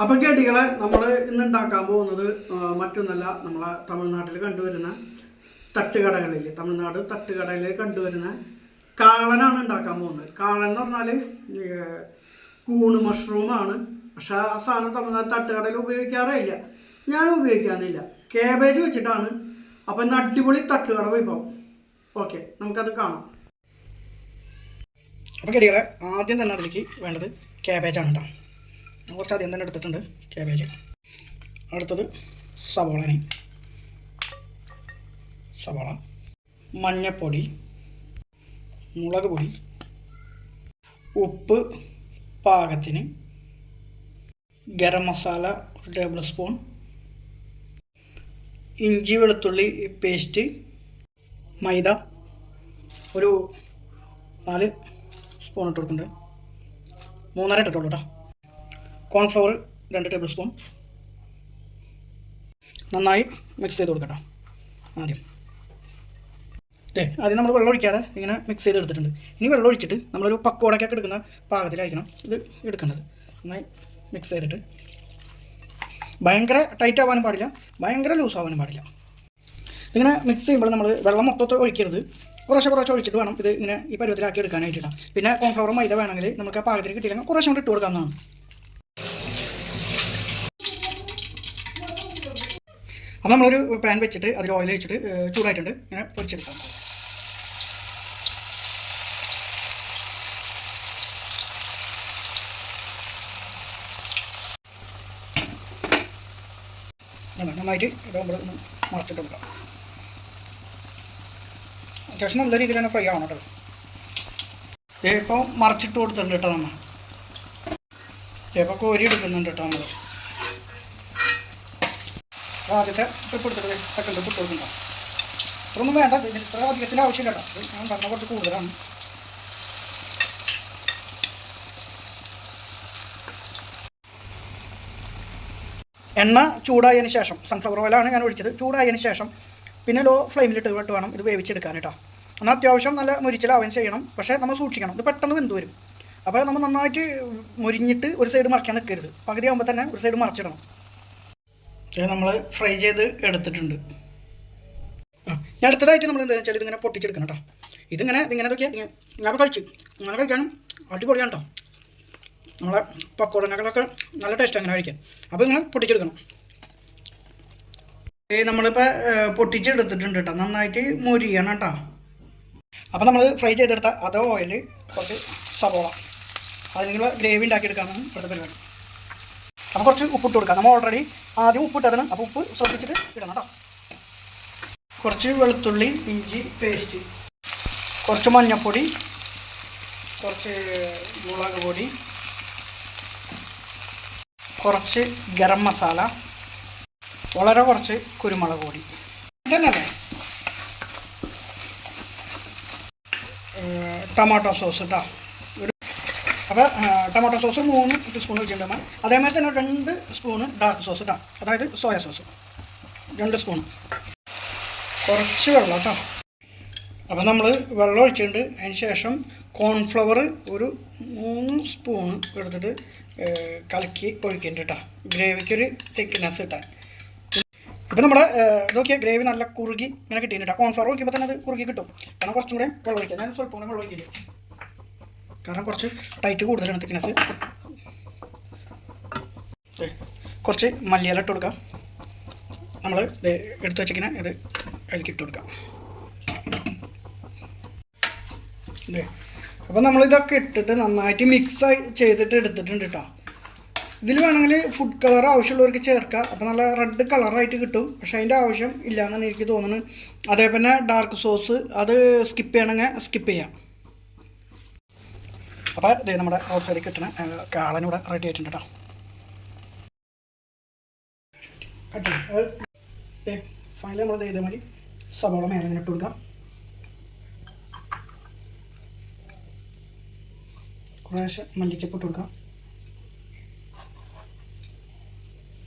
അപ്പം ചെടികളെ നമ്മൾ ഇന്ന് ഉണ്ടാക്കാൻ പോകുന്നത് മറ്റൊന്നല്ല നമ്മളെ തമിഴ്നാട്ടിൽ കണ്ടുവരുന്ന തട്ടുകടകളിൽ തമിഴ്നാട് തട്ടുകടയിൽ കണ്ടുവരുന്ന കാളനാണ് ഉണ്ടാക്കാൻ പോകുന്നത്. കാളൻ എന്ന് പറഞ്ഞാൽ കൂണ് മഷ്റൂമാണ് പക്ഷെ ആ സാധനം തമിഴ്നാട് തട്ടുകടയിൽ ഉപയോഗിക്കാറേ ഞാൻ ഉപയോഗിക്കാനില്ല കേബേജ് വെച്ചിട്ടാണ്. അപ്പം ഇന്ന് അടിപൊളി തട്ടുകട വിഭവം ഓക്കെ നമുക്കത് കാണാം. അപ്പോൾ ചെടികളെ ആദ്യം തന്നെ അതിലേക്ക് വേണ്ടത് കേബേജാണ് കേട്ടോ ഞാൻ കുറച്ച് അധികം തന്നെ എടുത്തിട്ടുണ്ട് ക്യാബേജ് അടുത്തത് സവോളനെ സവോള മഞ്ഞപ്പൊടി മുളക് പൊടി ഉപ്പ് പാകത്തിന് ഗരം മസാല ഒരു ടേബിൾ സ്പൂൺ ഇഞ്ചി വെളുത്തുള്ളി പേസ്റ്റ് മൈദ ഒരു നാല് സ്പൂൺ ഇട്ട് കൊടുക്കുന്നുണ്ട്. മൂന്നര ഇട്ടിട്ടുള്ളൂ കേട്ടോ. കോൺഫ്ലവർ രണ്ട് ടേബിൾ സ്പൂൺ നന്നായി മിക്സ് ചെയ്ത് കൊടുക്കട്ടോ ആദ്യം. അല്ലേ ആദ്യം നമ്മൾ വെള്ളം ഒഴിക്കാതെ ഇങ്ങനെ മിക്സ് ചെയ്ത് എടുത്തിട്ടുണ്ട്. ഇനി വെള്ളം ഒഴിച്ചിട്ട് നമ്മളൊരു പക്കോടക്കൊക്കെ എടുക്കുന്ന പാകത്തിലായിരിക്കണം ഇത് എടുക്കേണ്ടത്. നന്നായി മിക്സ് ചെയ്തിട്ട്. ഭയങ്കര ടൈറ്റ് ആവാനും പാടില്ല ഭയങ്കര ലൂസ് ആവാനും പാടില്ല. ഇങ്ങനെ മിക്സ് ചെയ്യുമ്പോൾ നമ്മൾ വെള്ളം മൊത്തത്തിൽ ഒഴിക്കരുത്. കുറേശ്ശെ കുറേശ്ശെ ഒഴിച്ചിട്ട് വേണം ഇത് ഇങ്ങനെ ഈ പരുവത്തിലാക്കി എടുക്കാനായിട്ട് പിന്നെ കോൺഫ്ലവർ മൈദ വേണമെങ്കിൽ നമുക്ക് ആ പാകത്തിന് കിട്ടിയില്ലെങ്കിൽ കുറേശ്ശെ കൊണ്ട് ഇട്ട് കൊടുക്കാവുന്നതാണ്. അപ്പോൾ നമ്മളൊരു പാൻ വെച്ചിട്ട് അതിൽ ഓയിൽ വെച്ചിട്ട് ചൂടായിട്ടുണ്ട്. ഇങ്ങനെ പൊരിച്ചെടുക്കാം. നന്നായിട്ട് നമ്മൾ മറച്ചിട്ട് കൊടുക്കാം. അത്യാവശ്യം നല്ല രീതിയിൽ തന്നെ ഫ്രൈ ആവണം കേട്ടോ. ഇപ്പോൾ മറച്ചിട്ട് കൊടുത്തിട്ടുണ്ട് കേട്ടോ നമ്മൾ ഇപ്പോൾ കോരി എടുക്കുന്നുണ്ട് കേട്ടോ നമ്മൾ ആദ്യത്തെ ട്രിപ്പ് എടുത്തിട്ട് സെക്കൻഡ് ട്രിപ്പ് ഇട്ട് ഇതൊന്നും വേണ്ട ഇതിൽ ഇത്ര അധികത്തിന്റെ ആവശ്യമില്ല കേട്ടോ ഞാൻ പറഞ്ഞ കുറച്ച് കൂടുതലാണ്. എണ്ണ ചൂടായതിന് ശേഷം സൺഫ്ലവർ ഓയിലാണ് ഞാൻ ഒഴിച്ചത്. ചൂടായതിന് ശേഷം പിന്നെ ലോ ഫ്ലെയിമിലിട്ട് ഇട്ട് വേണം ഇത് വേവിച്ചെടുക്കാൻ കേട്ടോ. എന്നാൽ അത്യാവശ്യം നല്ല മുരിച്ചിലാവുകയും ചെയ്യണം. പക്ഷേ നമ്മൾ സൂക്ഷിക്കണം ഇത് പെട്ടെന്ന് വെന്ത് വരും. അപ്പോൾ നമ്മൾ നന്നായിട്ട് മുരിഞ്ഞിട്ട് ഒരു സൈഡ് മറിക്കാൻ നിൽക്കരുത് പകുതി ആകുമ്പോൾ തന്നെ ഒരു സൈഡ് മറച്ചിടണം. നമ്മൾ ഫ്രൈ ചെയ്ത് എടുത്തിട്ടുണ്ട്. ഞാൻ അടുത്തതായിട്ട് നമ്മൾ എന്താ വെച്ചാൽ ഇതിങ്ങനെ പൊട്ടിച്ചെടുക്കണം കേട്ടോ ഇതിങ്ങനെ ഇതിങ്ങനെ ഇതൊക്കെ ഞാൻ കഴിച്ചു അങ്ങനെ കഴിക്കാനും അടിപൊളിയാണ് കേട്ടോ നമ്മളെ പക്കോടനകളൊക്കെ നല്ല ടേസ്റ്റ് അങ്ങനെ കഴിക്കാൻ. അപ്പോൾ ഇങ്ങനെ പൊട്ടിച്ചെടുക്കണം. നമ്മളിപ്പോൾ പൊട്ടിച്ചെടുത്തിട്ടുണ്ട് കേട്ടോ നന്നായിട്ട് മൊരിയണം കേട്ടോ അപ്പോൾ നമ്മൾ ഫ്രൈ ചെയ്തെടുത്ത അതേ ഓയിൽ കുറച്ച് സവോള അതിനുള്ള ഗ്രേവി ഉണ്ടാക്കിയെടുക്കാനാണ് ഇവിടുത്തെ പരിപാടി. അപ്പോൾ കുറച്ച് ഉപ്പിട്ട് കൊടുക്കാം. നമ്മൾ ഓൾറെഡി ആദ്യം ഉപ്പിട്ടതാണ് അപ്പോൾ ഉപ്പ് ശ്രദ്ധിച്ചിട്ട് ഇടണം കേട്ടോ. കുറച്ച് വെളുത്തുള്ളി ഇഞ്ചി പേസ്റ്റ് കുറച്ച് മഞ്ഞൾപ്പൊടി കുറച്ച് മുളക് പൊടി കുറച്ച് ഗരം മസാല വളരെ കുറച്ച് കുരുമുളക് പൊടി. ഇതന്നെയല്ലേ? ടൊമാറ്റോ സോസ് കേട്ടോ അപ്പോൾ ടൊമാറ്റോ സോസ് മൂന്ന് ടീസ്പൂൺ വെച്ചിട്ടുണ്ടാകും അതേമാതിരി തന്നെ രണ്ട് സ്പൂണ് ഡാർക്ക് സോസ് കേട്ടോ അതായത് സോയ സോസ് രണ്ട് സ്പൂൺ കുറച്ച് വെള്ളം കേട്ടോ. അപ്പോൾ നമ്മൾ വെള്ളം ഒഴിച്ചിട്ടുണ്ട്. അതിന് ശേഷം കോൺഫ്ലവർ ഒരു മൂന്ന് സ്പൂൺ എടുത്തിട്ട് കലക്കി ഒഴിക്കുന്നുണ്ട് കേട്ടോ. ഗ്രേവിക്കൊരു തിക്നെസ് കിട്ടാൻ ഇപ്പം നമ്മുടെ ഇതൊക്കെ ഗ്രേവി നല്ല കുറുകി ഇങ്ങനെ കിട്ടിയിട്ടുണ്ട് കേട്ടോ. കോൺഫ്ലവർ ഒഴിക്കുമ്പോൾ തന്നെ അത് കുറുകി കിട്ടും. കാരണം കുറച്ചും കൂടെ വെള്ളം ഒഴിക്കാം. ഞാൻ സ്വല്പം കൂടെ വെള്ളം ഒഴിക്കില്ല കാരണം കുറച്ച് ടൈറ്റ് കൂടുതലാണ് തിക്നെസ് കുറച്ച് മല്ലിയില ഇട്ട് കൊടുക്കാം. നമ്മൾ ഇത് എടുത്ത് വെച്ചിങ്ങനെ ഇത് അതിലേക്ക് ഇട്ട് കൊടുക്കാം. അപ്പോൾ നമ്മളിതൊക്കെ ഇട്ടിട്ട് നന്നായിട്ട് മിക്സ് ചെയ്തിട്ട് എടുത്തിട്ടുണ്ട് കേട്ടോ ഇതിൽ വേണമെങ്കിൽ ഫുഡ് കളർ ആവശ്യമുള്ളവർക്ക് ചേർക്കാം. അപ്പോൾ നല്ല റെഡ് കളറായിട്ട് കിട്ടും. പക്ഷേ അതിന്റെ ആവശ്യം ഇല്ല എന്നാണ് എനിക്ക് തോന്നുന്നത്. അതേപോലെ ഡാർക്ക് സോസ് അത് സ്കിപ്പ് ചെയ്യണമെങ്കിൽ സ്കിപ്പ് ചെയ്യാം. അപ്പോൾ ഇത് നമ്മുടെ ഔട്ട് സൈഡിൽ കിട്ടുന്ന കാളനൂടെ റെഡി ആയിട്ടുണ്ട് കേട്ടോ ഫൈനൽ നമ്മൾ ചെയ്ത മതി സവാള മേലെ കൊടുക്കാം. കുറേശ്ശെ മല്ലിച്ചപ്പ് ഇട്ട് കൊടുക്കാം.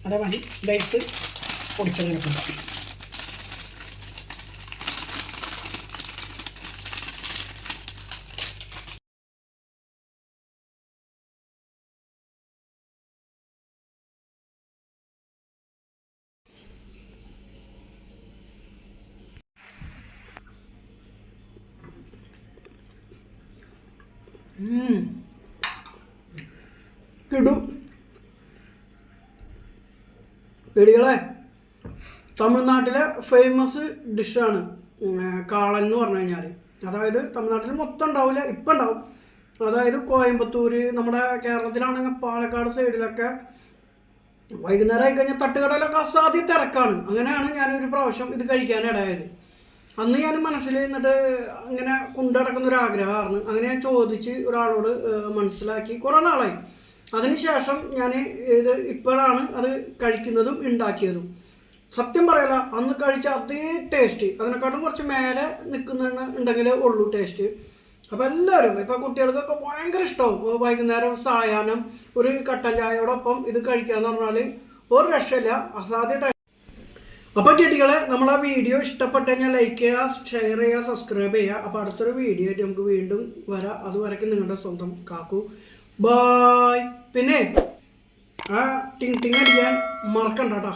അതേമാതിരി ലൈസ് പൊടിച്ചെടുക്കാം കിടു. പിടികളെ തമിഴ്നാട്ടിലെ ഫേമസ് ഡിഷാണ് കാളൻ എന്ന് പറഞ്ഞു കഴിഞ്ഞാൽ അതായത് തമിഴ്നാട്ടിൽ മൊത്തം ഉണ്ടാവില്ല ഇപ്പം ഉണ്ടാവും. അതായത് കോയമ്പത്തൂർ നമ്മുടെ കേരളത്തിലാണെങ്കിൽ പാലക്കാട് സൈഡിലൊക്കെ വൈകുന്നേരം ആയി കഴിഞ്ഞാൽ തട്ടുകടയിലൊക്കെ അസാധ്യ തിരക്കാണ്. അങ്ങനെയാണ് ഞാനൊരു പ്രാവശ്യം ഇത് കഴിക്കാനിടയായത്. അന്ന് ഞാൻ മനസ്സിൽ നിന്നിട്ട് അങ്ങനെ കൊണ്ടടക്കുന്ന ഒരു ആഗ്രഹമായിരുന്നു അങ്ങനെ ഞാൻ ചോദിച്ച് ഒരാളോട് മനസ്സിലാക്കി കുറേ നാളായി. അതിനുശേഷം ഞാൻ ഇത് ഇപ്പോഴാണ് അത് കഴിക്കുന്നതും ഉണ്ടാക്കിയതും. സത്യം പറയല അന്ന് കഴിച്ച അതേ ടേസ്റ്റ് അതിനെക്കാട്ടും കുറച്ച് മേലെ നിൽക്കുന്ന ഉണ്ടെങ്കിലേ ഉള്ളൂ ടേസ്റ്റ്. അപ്പോൾ എല്ലാവരും ഇപ്പോൾ കുട്ടികൾക്കൊക്കെ ഭയങ്കര ഇഷ്ടമാവും വൈകുന്നേരം സായാഹ്നം ഒരു കട്ടൻ ചായയോടൊപ്പം ഇത് കഴിക്കാന്ന് പറഞ്ഞാൽ ഒരു രക്ഷയില്ല. അസാധ്യ ടേസ്റ്റ് ചേട്ടികളെ ചെടികളെ നമ്മളെ വീഡിയോ ഇഷ്ടപ്പെട്ട് ലൈക്ക് ചെയ്യുക ഷെയർ ചെയ്യുക സബ്സ്ക്രൈബ് ചെയ്യുക. അപ്പോൾ അടുത്തൊരു വീഡിയോ നമുക്ക് വീണ്ടും വരാം. അതുവരെയ്ക്കും നിങ്ങളുടെ സ്വന്തം കാക്കു. ബായ് പിന്നെ ആ ടിങ് ടിങ് അടിക്കാൻ മറക്കണ്ട കേട്ടോ